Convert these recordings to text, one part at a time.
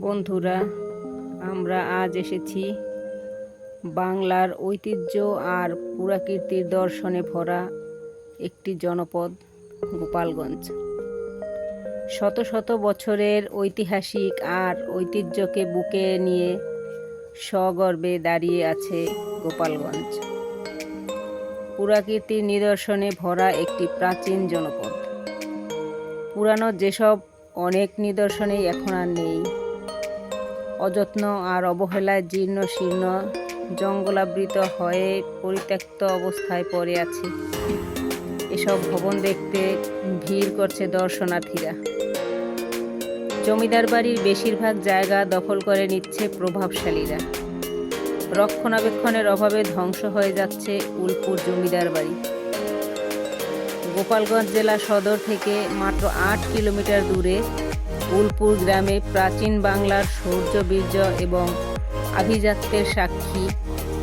বন্ধুরা, আমরা আজ এসেছি বাংলার ঐতিহ্য আর পুরাকীর্তির দর্শনে ভরা একটি জনপদ, গোপালগঞ্জ। শত শত বছরের ঐতিহাসিক আর ঐতিহ্যকে বুকে নিয়ে সগর্বে দাঁড়িয়ে আছে গোপালগঞ্জ। পুরাকীর্তির নিদর্শনে ভরা একটি প্রাচীন জনপদ। পুরানো যেসব অনেক নিদর্শনেই এখন আর নেই অযত্ন আর অবহেলায় জীর্ণ শীর্ণ জঙ্গলাবৃত হয়ে পরিত্যক্ত অবস্থায় পড়ে আছে। এসব ভবন দেখতে ভিড় করছে দর্শনার্থীরা। জমিদার বাড়ির বেশিরভাগ জায়গা দখল করে নিচ্ছে প্রভাবশালীরা। রক্ষণাবেক্ষণের অভাবে ধ্বংস হয়ে যাচ্ছে উলপুর জমিদার বাড়ি। গোপালগঞ্জ জেলা সদর থেকে মাত্র আট কিলোমিটার দূরে উলপুর গ্রামে প্রাচীন বাংলার শৌর্য বীর্য এবং আভিজাত্যের সাক্ষী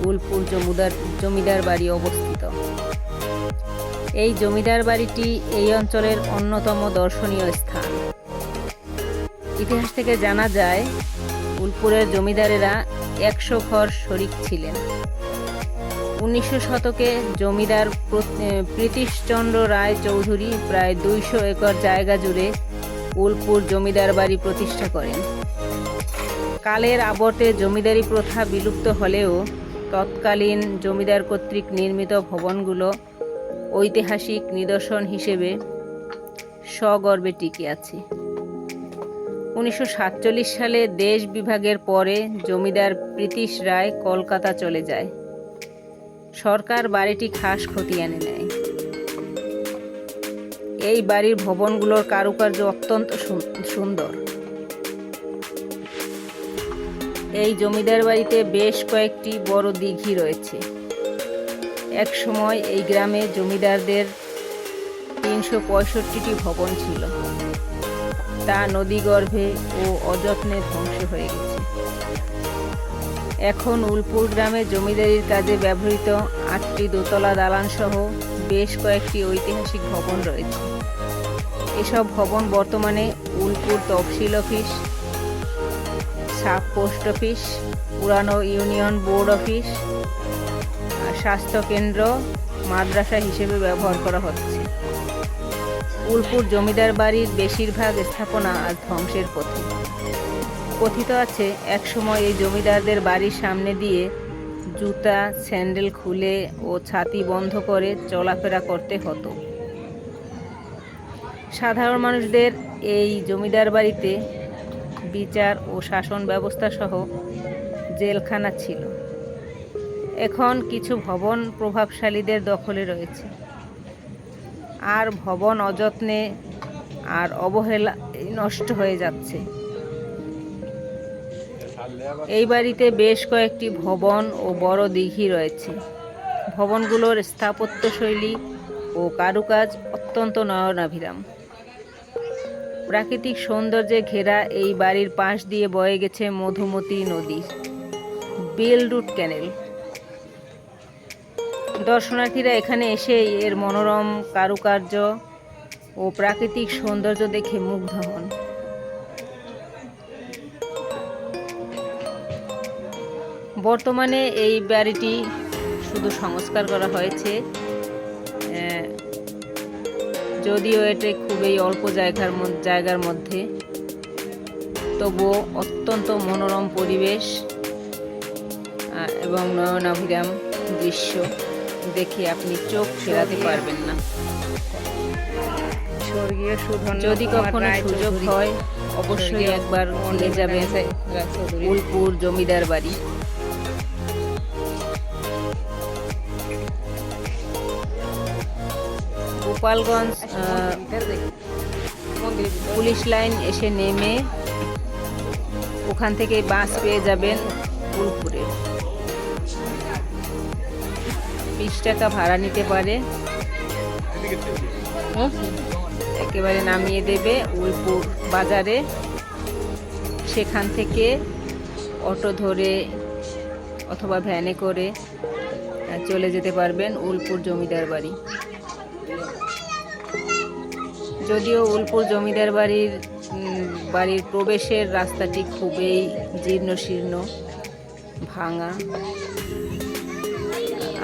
উলপুর জমিদার জমিদার বাড়ি অবস্থিত। এই জমিদার বাড়িটি এই অঞ্চলের অন্যতম দর্শনীয় স্থান। ইতিহাস থেকে জানা যায় উলপুরের জমিদারেরা একশো ঘর শরিক ছিলেন। উনিশশো শতকে জমিদার প্রীতিশচন্দ্র রায় চৌধুরী প্রায় দুইশো একর জায়গা জুড়ে উলপুর জমিদার বাড়ি প্রতিষ্ঠা করেন। কালের আবর্তে জমিদারি প্রথা বিলুপ্ত হলেও তৎকালীন জমিদার কর্তৃক নির্মিত ভবনগুলো ঐতিহাসিক নিদর্শন হিসেবে সগর্বে টিকে আছে। উনিশশো সাতচল্লিশ সালে দেশ বিভাগের পরে জমিদার প্রীতিশ রায় কলকাতা চলে যায়। সরকার বাড়িটি খাস খতিয়ানে নেয়। এই বাড়ির ভবনগুলোর কারুকার্য অত্যন্ত সুন্দর। এই জমিদার বাড়িতে বেশ কয়েকটি বড় দিঘি রয়েছে। এক সময় এই গ্রামে জমিদারদের তিনশো পঁয়ষট্টিটি ভবন ছিল। তা নদীগর্ভে ও অযত্নে ধ্বংস হয়ে গেছে। এখন উলপুর গ্রামে জমিদারির কাজে ব্যবহৃত আটটি দোতলা দালান সহ বেশ কয়েকটি ঐতিহাসিক ভবন রয়েছে। এসব ভবন বর্তমানে উলপুর তফসিল অফিস, সাব পোস্ট অফিস, পুরানো ইউনিয়ন বোর্ড অফিস, আর স্বাস্থ্যকেন্দ্র মাদ্রাসা হিসেবে ব্যবহার করা হচ্ছে। উলপুর জমিদার বাড়ির বেশিরভাগ স্থাপনা আজ ধ্বংসের পথে। কথিত আছে, একসময় এই জমিদারদের বাড়ির সামনে দিয়ে জুতা, স্যান্ডেল খুলে ও ছাতি বন্ধ করে চলাফেরা করতে হতো। সাধারণ মানুষদের এই জমিদার বাড়িতে বিচার ও শাসন ব্যবস্থা সহ জেলখানা ছিল। এখন কিছু ভবন প্রভাবশালীদের দখলে রয়েছে। আর ভবন অযত্নে আর অবহেলা নষ্ট হয়ে যাচ্ছে। এই বাড়িতে বেশ কয়েকটি ভবন ও বড় দিঘি রয়েছে। ভবনগুলোর স্থাপত্যশৈলী ও কারুকাজ অত্যন্ত নয়নাভিরাম। প্রাকৃতিক সৌন্দর্যে ঘেরা এই বাড়ির পাশ দিয়ে বয়ে গেছে মধুমতি নদী। Bell root canal. দর্শনার্থীরা এখানে এসে এর মনোরম কারুকার্য ও প্রাকৃতিক সৌন্দর্য দেখে মুগ্ধ হন। বর্তমানে এই বাড়িটি শুধু সংস্কার করা হয়েছে যদিও এটি খুবই অল্প জায়গার মধ্যে জায়গার মধ্যে তবুও অত্যন্ত মনোরম পরিবেশ এবং নয়নাভিরাম দৃশ্য দেখে আপনি চোখ ফেরাতে পারবেন না। যদি কখনো সুযোগ হয় অবশ্যই একবার নিয়ে যাবেন জমিদার বাড়ি। গোপালগঞ্জ পুলিশ লাইন এসে নেমে ওখান থেকে বাস পেয়ে যাবেন উলপুরে বিশ টাকা ভাড়া নিতে পারে। একেবারে নামিয়ে দেবে উলপুর বাজারে। সেখান থেকে অটো ধরে অথবা ভ্যানে করে চলে যেতে পারবেন উলপুর জমিদার বাড়ি। যদিও উলপুর জমিদার বাড়ির বাড়ির প্রবেশের রাস্তাটি খুবই জীর্ণ শীর্ণ ভাঙা।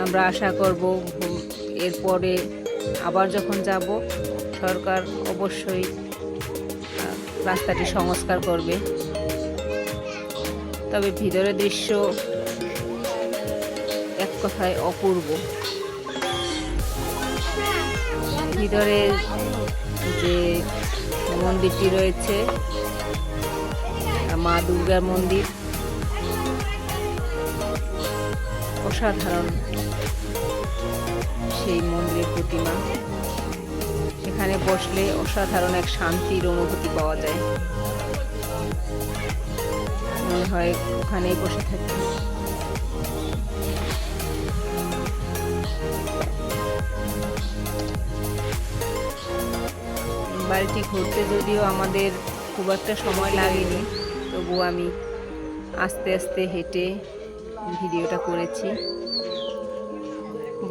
আমরা আশা করব এরপরে আবার যখন যাব, সরকার অবশ্যই রাস্তাটি সংস্কার করবে। তবে ভিতরের দৃশ্য এক কথায় অপূর্ব। ভিতরে যে মন্দিরটি রয়েছে, মা দুর্গার মন্দির। অসাধারণ সেই মন্দিরের প্রতিমা। সেখানে বসলে অসাধারণ এক শান্তির অনুভূতি পাওয়া যায়। মনে হয় ওখানেই বসে থাকি। বাড়িটি ঘুরতে যদিও আমাদের খুব একটা সময় লাগেনি তবু আমি আস্তে আস্তে হেঁটে ভিডিওটা করেছি।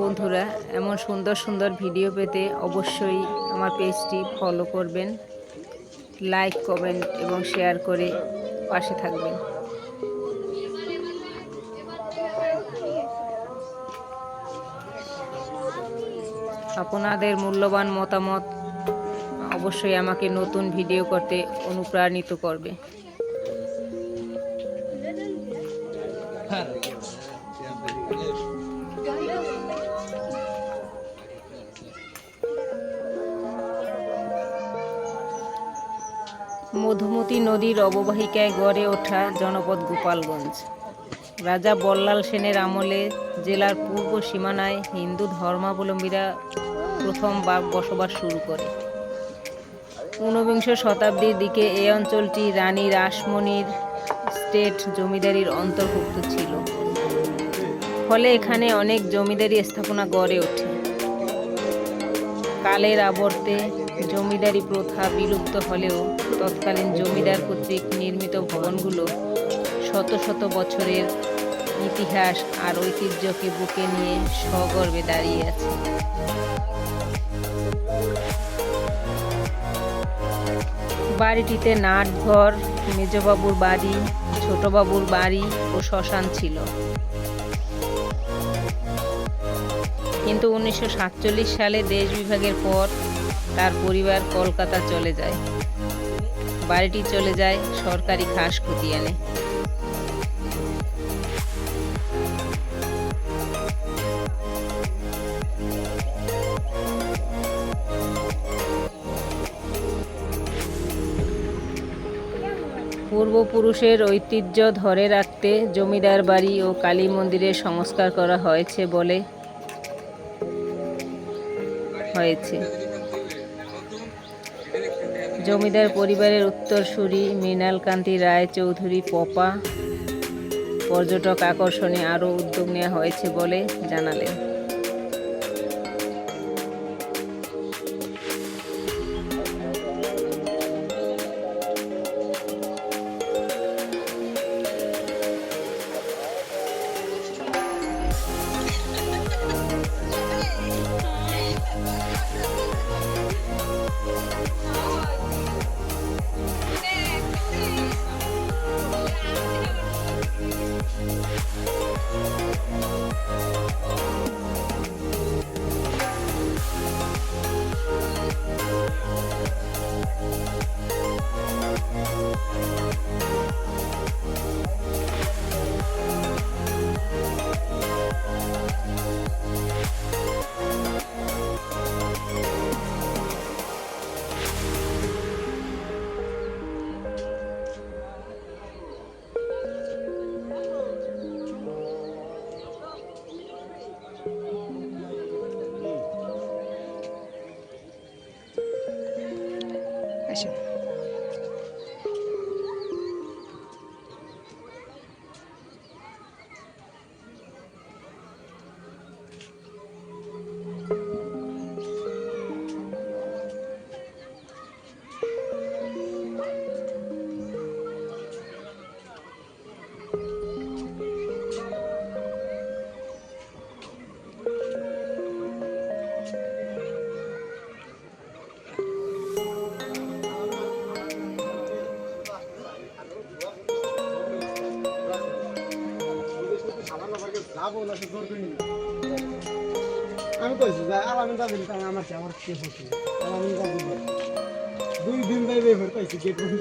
বন্ধুরা, এমন সুন্দর সুন্দর ভিডিও পেতে অবশ্যই আমার পেজটি ফলো করবেন, লাইক, কমেন্ট এবং শেয়ার করে পাশে থাকবেন। আপনাদের মূল্যবান মতামত অবশ্যই আমাকে নতুন ভিডিও করতে অনুপ্রাণিত করবে। মধুমতি নদীর অববাহিকায় গড়ে ওঠা জনপদ গোপালগঞ্জ। রাজা বল্লাল সেনের আমলে জেলার পূর্ব সীমানায় হিন্দু ধর্মাবলম্বীরা প্রথম বসবাস শুরু করে। ঊনবিংশ শতাব্দীর দিকে এই অঞ্চলটি রানী রাসমণির স্টেট জমিদারির অন্তর্ভুক্ত ছিল। ফলে এখানে অনেক জমিদারি স্থাপনা গড়ে ওঠে। কালের আবর্তে জমিদারি প্রথা বিলুপ্ত হলেও তৎকালীন জমিদার কর্তৃক নির্মিত ভবনগুলো শত শত বছরের ইতিহাস আর ঐতিহ্যকে বুকে নিয়ে সগর্বে দাঁড়িয়ে আছে। বাড়িটিতে নাটঘর, মেজবাবুর বাড়ি, ছোটবাবুর বাড়ি ও শ্মশান ছিল। কিন্তু উনিশশো সাতচল্লিশ সালে দেশ বিভাগের পর তার পরিবার কলকাতা চলে যায়। বাড়িটি চলে যায় সরকারি খাস খতিয়ানে। পূর্বপুরুষের ঐতিহ্য ধরে রাখতে জমিদার বাড়ি ও কালী মন্দিরের সংস্কার করা হয়েছে বলে হয়েছে। জমিদার পরিবারের উত্তরসূরি মৃণালকান্তি রায় চৌধুরী পপা পর্যটক আকর্ষণে আরও উদ্যোগ নেওয়া হয়েছে বলে জানালেন। পাগল আছে জোর করে নিয়ে আমি কইছি যে আলামিন যাবেন তাই আমার আমার কি হচ্ছে আলামিন যাবেন দুই দিন যাই বের পাইছি গেট বন্ধ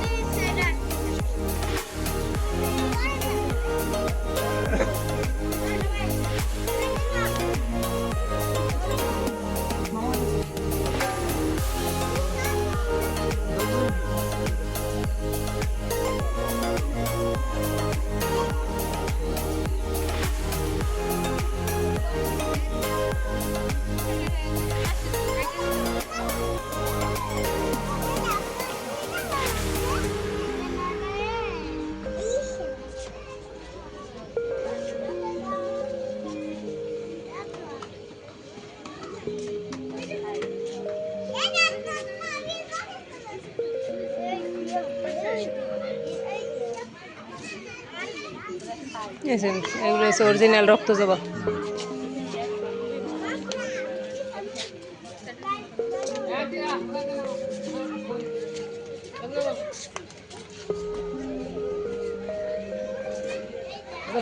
যে, এগুলো হচ্ছে অরিজিনাল রক্ত জবা।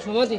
সমাধি?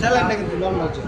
স্যালাডটা কিন্তু লম্বা হচ্ছে